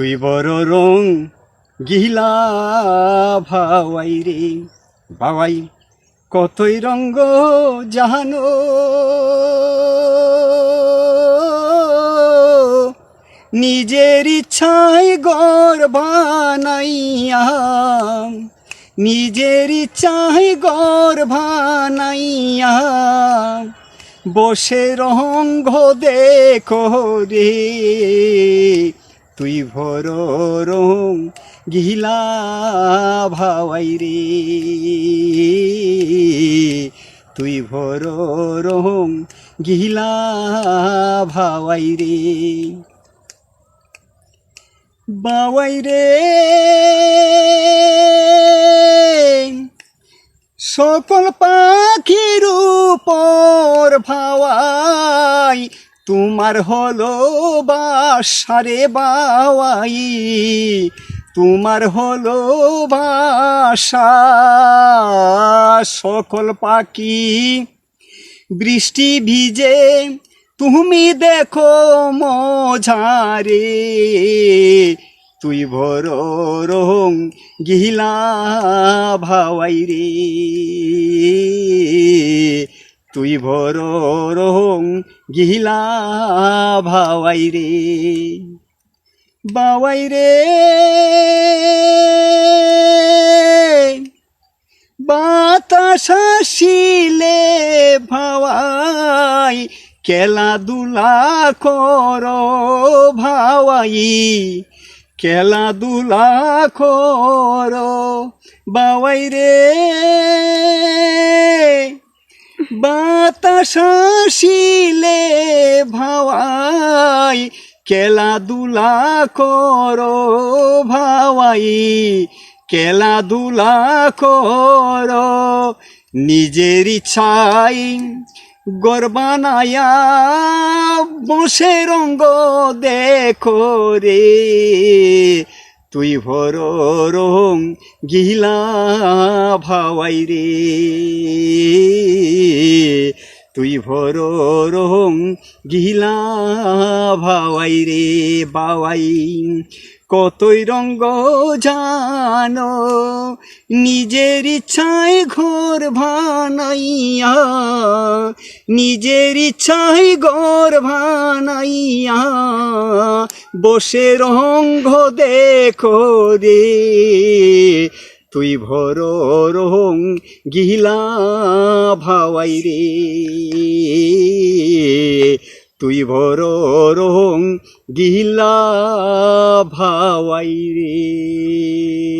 তুই বড় রং গিলা ভাওয়াই রে বাবাই কতই রঙ্গ জাহানো। নিজের ইচ্ছায় গর বানাইয়া, নিজের ইচ্ছায় গর বানাইয়া, বসে রঙ্গ দেখো রে। তুই ভর রং গিলা ভাওয়াই রে। তুই ভর রং গিলা ভাওয়াই রে। বাওয়াই রে। সকল পাখির উপর ভাওয়াই তোমার হলো বাসারে বাওয়াই, তোমার হলো বাসা, সকল পাখি বৃষ্টি ভিজে, তুমি দেখো মজারে তুই ভর রং গিলা ভাওয়াই রে। তুই ভর রং গিলা ভাওয়াই রে। বাওয়াই রে। বাতাস আসিলে ভাওয়াই খেলাধুলা কর ভাওয়াই খেলাধুলা কর বাওয়াই রে। বাতাস আসিলে ভাওয়াই, খেলাধুলা কর ভাওয়াই, খেলাধুলা কর, নিজের ইচ্ছাই গর্বানায়া বসে রঙ্গ দেখো রে। তুই ভর রং গিলা ভাওয়াই রে। তুই ভর রং গিলা ভাওয়াই রে বাওয়াই। কতই রঙ্গ জানো, নিজের ইচ্ছায় ঘর ভানাইয়া, নিজের ইচ্ছায় ঘর ভানাইয়া, বসে রঙ্গ দেখো রে। তুই ভর গিলা ভাওয়াই রে। তুই ভর গিলা ভাওয়াই রে।